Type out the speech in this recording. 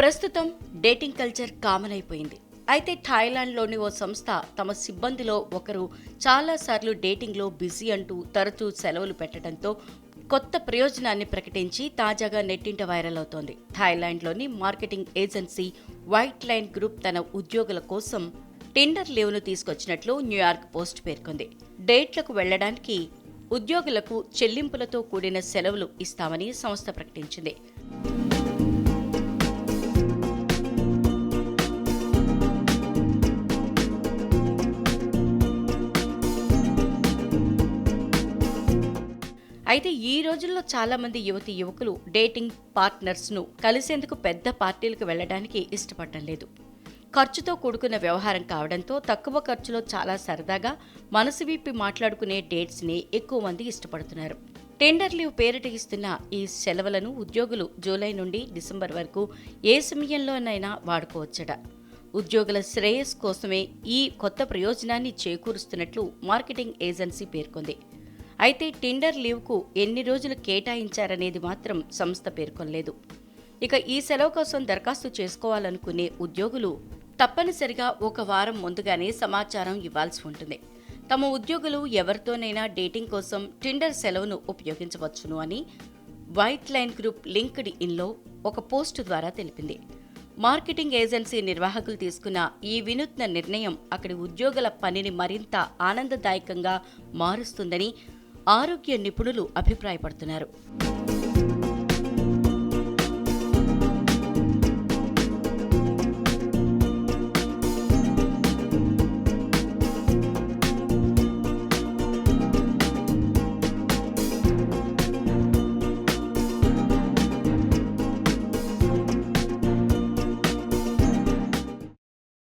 ప్రస్తుతం dating culture common అయిపోయింది అయితే థాయిలాండ్లోని ఓ సంస్థ తమ సిబ్బందిలో ఒకరు చాలాసార్లు డేటింగ్లో బిజీ అంటూ తరచూ సెలవులు పెట్టడంతో కొత్త ప్రయోజనాన్ని ప్రకటించి తాజాగా నెట్టింట వైరల్ అవుతోంది. థాయిలాండ్లోని marketing agency white line group తన ఉద్యోగుల కోసం టిండర్ లీవ్ను తీసుకొచ్చినట్లు న్యూయార్క్ పోస్ట్ పేర్కొంది. డేట్లకు వెళ్ళడానికి ఉద్యోగులకు చెల్లింపులతో కూడిన సెలవులు ఇస్తామని సంస్థ ప్రకటించింది. అయితే ఈ రోజుల్లో చాలా మంది యువతి యువకులు డేటింగ్ పార్ట్నర్స్ను కలిసేందుకు పెద్ద పార్టీలకు వెళ్ళడానికి ఇష్టపడటం లేదు. ఖర్చుతో కూడుకున్న వ్యవహారం కావడంతో తక్కువ ఖర్చులో చాలా సరదాగా మనసు విప్పి మాట్లాడుకునే డేట్స్ని ఎక్కువ మంది ఇష్టపడుతున్నారు. టెండర్ లీవ్ పేరిట ఇస్తున్న ఈ సెలవులను ఉద్యోగులు జూలై నుండి డిసెంబర్ వరకు ఏ సమయంలోనైనా వాడుకోవచ్చట. ఉద్యోగుల శ్రేయస్ కోసమే ఈ కొత్త ప్రయోజనాన్ని చేకూరుస్తున్నట్లు మార్కెటింగ్ ఏజెన్సీ పేర్కొంది. అయితే టిండర్ లీవ్కు ఎన్ని రోజులు కేటాయించారనేది మాత్రం సంస్థ పేర్కొనలేదు. ఇక ఈ సెలవు కోసం దరఖాస్తు చేసుకోవాలనుకునే ఉద్యోగులు తప్పనిసరిగా ఒక వారం ముందుగానే సమాచారం ఇవ్వాల్సి ఉంటుంది. తమ ఉద్యోగులు ఎవరితోనైనా డేటింగ్ కోసం టిండర్ సెలవును ఉపయోగించవచ్చును అని వైట్ లైన్ గ్రూప్ లింక్డ్ ఇన్లో ఒక పోస్టు ద్వారా తెలిపింది. మార్కెటింగ్ ఏజెన్సీ నిర్వాహకులు తీసుకున్న ఈ వినూత్న నిర్ణయం అక్కడి ఉద్యోగుల పనిని మరింత ఆనందదాయకంగా మారుస్తుందని ఆరోగ్య నిపుణులు అభిప్రాయపడుతున్నారు.